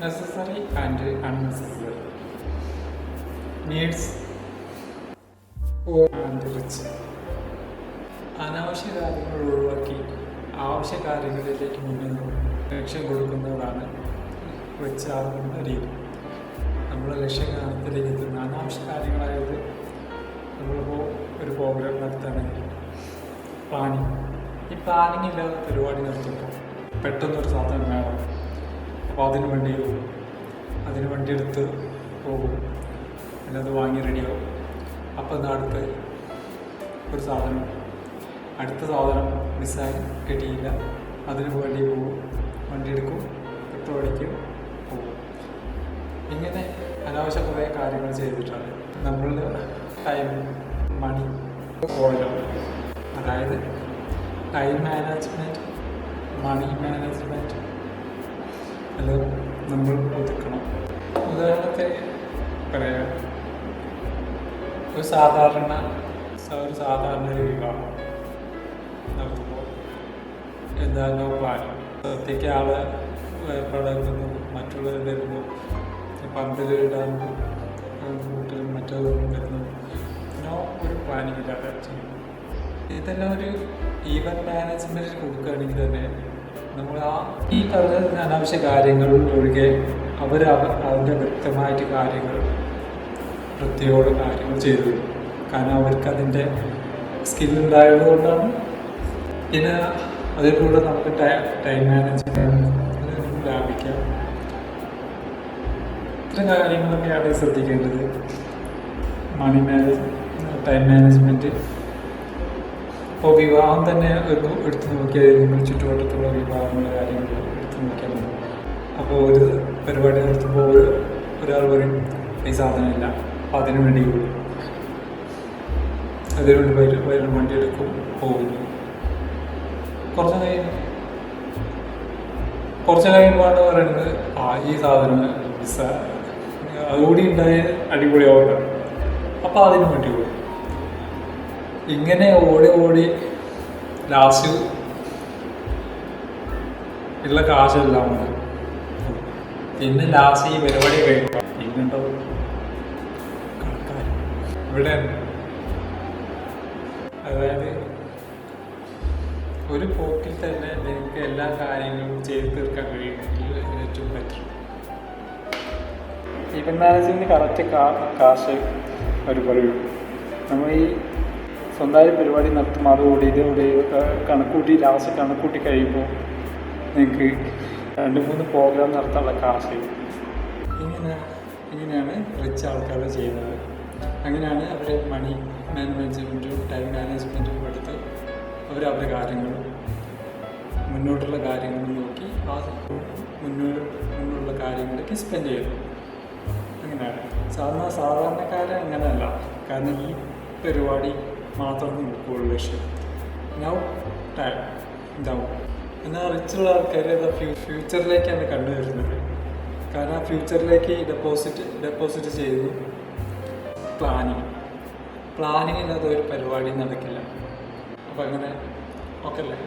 Necessary and unnecessary needs and rich അനാവശ്യ കാര്യങ്ങൾ ഒഴിവാക്കി ആവശ്യ കാര്യങ്ങളിലേക്ക് മുന്നിൽ ലക്ഷ്യം കൊടുക്കുന്നതാണ് വെച്ചാകുന്ന രീതി. നമ്മൾ ലക്ഷ്യകാലത്തിലേക്ക് എത്തുന്ന അനാവശ്യ കാര്യങ്ങളായത് നമ്മളിപ്പോൾ ഒരു പ്രോഗ്രാം നടത്താണെങ്കിൽ പ്ലാനിങ് ഈ പ്ലാനിങ് ഇല്ലാതെ പരിപാടി നടത്തുമ്പോൾ പെട്ടെന്നൊരു സാധനം വേണം. അപ്പോൾ അതിന് വേണ്ടി അതിന് വണ്ടി എടുത്ത് പോകും. പിന്നെ അത് വാങ്ങി റെഡിയാവും അപ്പോൾ എന്താ അടുത്ത ഒരു സാധനം. അടുത്ത സാധനം മിസ്സായി കിട്ടിയില്ല. അതിന് വേണ്ടി പോകും വണ്ടി എടുക്കും. പെട്രോൾ അടിക്കും പോകും ഇങ്ങനെ അനാവശ്യ കുറേ കാര്യങ്ങൾ ചെയ്തിട്ടാണ് നമ്മളുടെ ടൈം മണി ഓയിലോ അതായത് ടൈം മാനേജ്മെന്റ് മണി മാനേജ്മെന്റ് എല്ലാം നമ്മൾ ഒതുക്കണം. ഉദാഹരണത്തിന് പറയാം. ഒരു സാധാരണ ഒരു സാധാരണ ഒരു വിവാഹം നടത്തുമ്പോൾ എന്താണോ പ്ലാൻ ഒറ്റയ്ക്ക് ആൾ പടകുന്നു മറ്റുള്ളവർ വരുന്നു പന്തലിടാൻ കൂട്ടിലും മറ്റൊന്നും വരുന്നു. നോ ഒരു പ്ലാനിങ് ഇല്ലാതെ ചെയ്യുന്നു. ഇതെല്ലാം ഒരു ഈവൻ മാനേജ്മെന്റിൽ കൊടുക്കുകയാണെങ്കിൽ തന്നെ നമ്മൾ ആ ഈ പറഞ്ഞ അനാവശ്യ കാര്യങ്ങൾ ഒഴികെ അവർ അതിന്റെ വ്യക്തമായിട്ട് കാര്യങ്ങൾ വൃത്തിയോട് കാര്യങ്ങൾ ചെയ്തു. കാരണം അവർക്ക് അതിന്റെ സ്കില്ലുണ്ടായത് കൊണ്ടാണ് പിന്നെ അതിലൂടെ നമുക്ക് ടൈം മാനേജ്മെന്റ് ലാഭിക്കാം. ഇത്തരം കാര്യങ്ങളൊക്കെയാണ് ശ്രദ്ധിക്കേണ്ടത്. മണി മാനേജ് ടൈം മാനേജ്മെന്റ് ഇപ്പോൾ വിവാഹം തന്നെ ഒരു എടുത്തു നോക്കിയാൽ നിങ്ങൾ ചുറ്റുവട്ടത്തുള്ള വിവാഹങ്ങളുടെ കാര്യങ്ങൾ എടുത്തു നോക്കിയാൽ മതി. അപ്പോൾ ഒരു പരിപാടി നടത്തുമ്പോൾ ഒരു ഒരാൾ പറയും ഈ സാധനമില്ല അപ്പോൾ അതിനു വേണ്ടി അതിനുവേണ്ടി വരും വരും വണ്ടി എടുക്കും പോകുന്നു കുറച്ച് കഴിഞ്ഞു കുറച്ച് കഴിയുമ്പോഴാണ് പറയുന്നത് ആ ഈ സാധനം മിസ്സ അതുകൂടി ഉണ്ടായ ഓർഡർ അപ്പോൾ അതിനു വേണ്ടി പോകും ഇങ്ങനെ ഓടി ഓടി ലാസ്റ്റ് ഉള്ള കാശെല്ലാം ഉണ്ട്. പിന്നെ ലാസ്റ്റ് ഈ പരിപാടി കഴിയുമ്പോൾ ഇങ്ങോട്ടോ ഇവിടെ അതായത് ഒരു പോക്കിൽ തന്നെ നിങ്ങൾക്ക് എല്ലാ കാര്യങ്ങളും ചെയ്ത് തീർക്കാൻ കഴിയുമെങ്കിൽ ഏറ്റവും ബെറ്റർ ഇവൻ മാനേജ്മെന്റ് കറക്റ്റ് കാശ് ഒരു പറയൂ നമ്മൾ ഈ സ്വന്തമായി പരിപാടി നടത്തും അതോടെ ഇതോടെ കണക്കൂട്ടി ലാസ്റ്റ് കണക്കൂട്ടി കഴിയുമ്പോൾ നിങ്ങൾക്ക് രണ്ട് മൂന്ന് പ്രോഗ്രാം നടത്താനുള്ള കാശ് ഇങ്ങനെ ഇങ്ങനെയാണ് റിച്ച് ആൾക്കാർ ചെയ്യുന്നത്. അങ്ങനെയാണ് അവർ മണി മാനേജ്മെന്റും ടൈം മാനേജ്മെന്റും എടുത്ത് അവർ അവരുടെ കാര്യങ്ങളും മുന്നോട്ടുള്ള കാര്യങ്ങൾ നോക്കി ആ മുന്നോട്ട് മുന്നോട്ടുള്ള കാര്യങ്ങളിലേക്ക് സ്പെൻഡ് ചെയ്യുന്നു. അങ്ങനെയാണ്. സാധാരണ സാധാരണക്കാരൻ അങ്ങനെയല്ല. കാരണം ഈ പരിപാടി മാത്രം നോക്കുകയുള്ളൂ ലക്ഷ്യം. നൗ ടൈം ഇതാവും എന്നാൽ റിച്ചുള്ള ആൾക്കാർ അത് ഫ്യൂ ഫ്യൂച്ചറിലേക്കാണ് കണ്ടുവരുന്നത്. കാരണം ആ ഫ്യൂച്ചറിലേക്ക് ഡെപ്പോസിറ്റ് ഡെപ്പോസിറ്റ് ചെയ്തു പ്ലാനിങ് പ്ലാനിങ് ഒരു പരിപാടി നടക്കില്ല. അപ്പം അങ്ങനെ ഓക്കെ അല്ലേ?